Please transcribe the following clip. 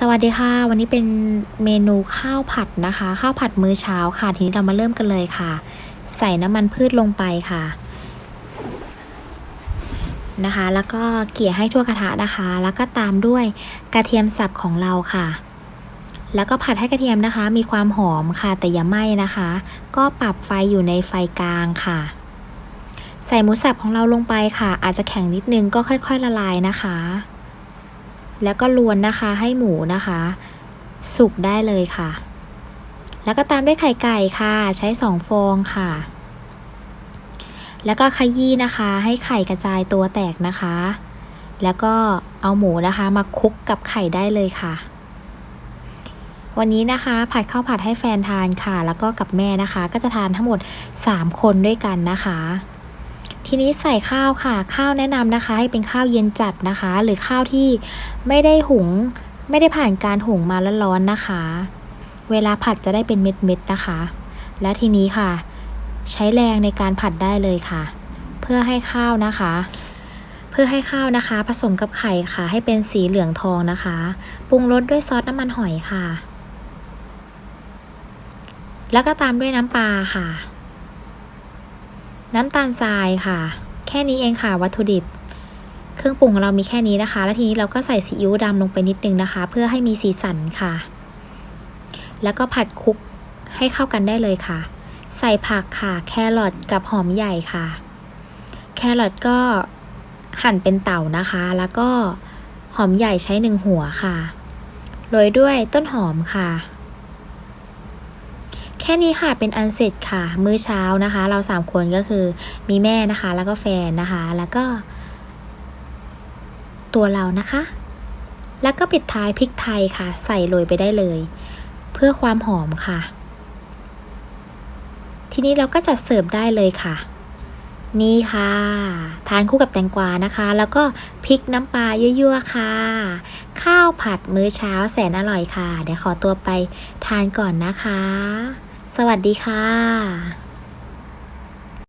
สวัสดีค่ะ วันนี้เป็นเมนูข้าวผัดนะคะ ข้าวผัดมื้อเช้าค่ะ ทีนี้เรามาเริ่มกันเลยค่ะ ใส่น้ำมันพืชลงไปค่ะ นะคะ แล้วก็เกี่ยให้ทั่วกระทะนะคะ แล้วก็ตามด้วยกระเทียมสับของเราค่ะ แล้วก็ผัดให้กระเทียมนะคะ มีความหอมค่ะ แต่อย่าไหม้นะคะ ก็ปรับไฟอยู่ในไฟกลางค่ะ ใส่หมูสับของเราลงไปค่ะ อาจจะแข็งนิดนึงก็ค่อย ๆ ละลายนะคะ แล้วก็ลวนนะคะให้หมูนะคะ สุกได้เลยค่ะ แล้วก็ตามด้วยไข่ไก่ค่ะ ใช้สองฟองค่ะ แล้วก็ขยี้นะคะ ให้ไข่กระจายตัวแตกนะคะ แล้วก็เอาหมูนะคะมาคลุกกับไข่ได้เลยค่ะ วันนี้นะคะผัดข้าวผัดให้แฟนทานค่ะ แล้วก็กับแม่นะคะ ก็จะทานทั้งหมด 3 คนด้วยกันนะคะ ทีนี้ใส่ข้าวค่ะ ข้าวแนะนำนะคะ ให้เป็นข้าวเย็นจัดนะคะ หรือข้าวที่ไม่ได้หุง ไม่ได้ผ่านการหุงมาแล้วร้อนนะคะ เวลาผัดจะได้เป็นเม็ดๆนะคะ และทีนี้ค่ะ ใช้แรงในการผัดได้เลยค่ะ เพื่อให้ข้าวนะคะ เพื่อให้ข้าวนะคะ ผสมกับไข่ค่ะ ให้เป็นสีเหลืองทองนะคะปรุงรสด้วยซอสน้ำมันหอยค่ะ แล้วก็ตามด้วยน้ำปลาค่ะ น้ำตาลทรายค่ะ แค่นี้เองค่ะวัตถุดิบ เครื่องปรุงของเรามีแค่นี้นะคะ แล้วทีนี้เราก็ใส่ซีอิ๊วดำลงไปนิดนึงนะคะ เพื่อให้มีสีสันค่ะ แล้วก็ผัดคลุกให้เข้ากันได้เลยค่ะ ใส่ผักค่ะ แครอทกับหอมใหญ่ค่ะ แครอทก็หั่นเป็นเต่านะคะ แล้วก็หอมใหญ่ใช้หนึ่งหัวค่ะ โรยด้วยต้นหอมค่ะ แค่นี้ค่ะเป็นอันเสร็จค่ะ มื้อเช้านะคะ เราสามคนก็คือมีแม่นะคะ แล้วก็แฟนนะคะ แล้วก็ ตัวเรานะคะ แล้วก็ปิดท้ายพริกไทยค่ะ ใส่โรยไปได้เลย เพื่อความหอมค่ะ ทีนี้เราก็จัดเสิร์ฟได้เลยค่ะนี่ค่ะ ทานคู่กับแตงกวานะคะ แล้วก็พริกน้ำปลายั่วๆค่ะ ข้าวผัดมื้อเช้าแสนอร่อยค่ะ เดี๋ยวขอตัวไปทานก่อนนะคะ สวัสดีค่ะ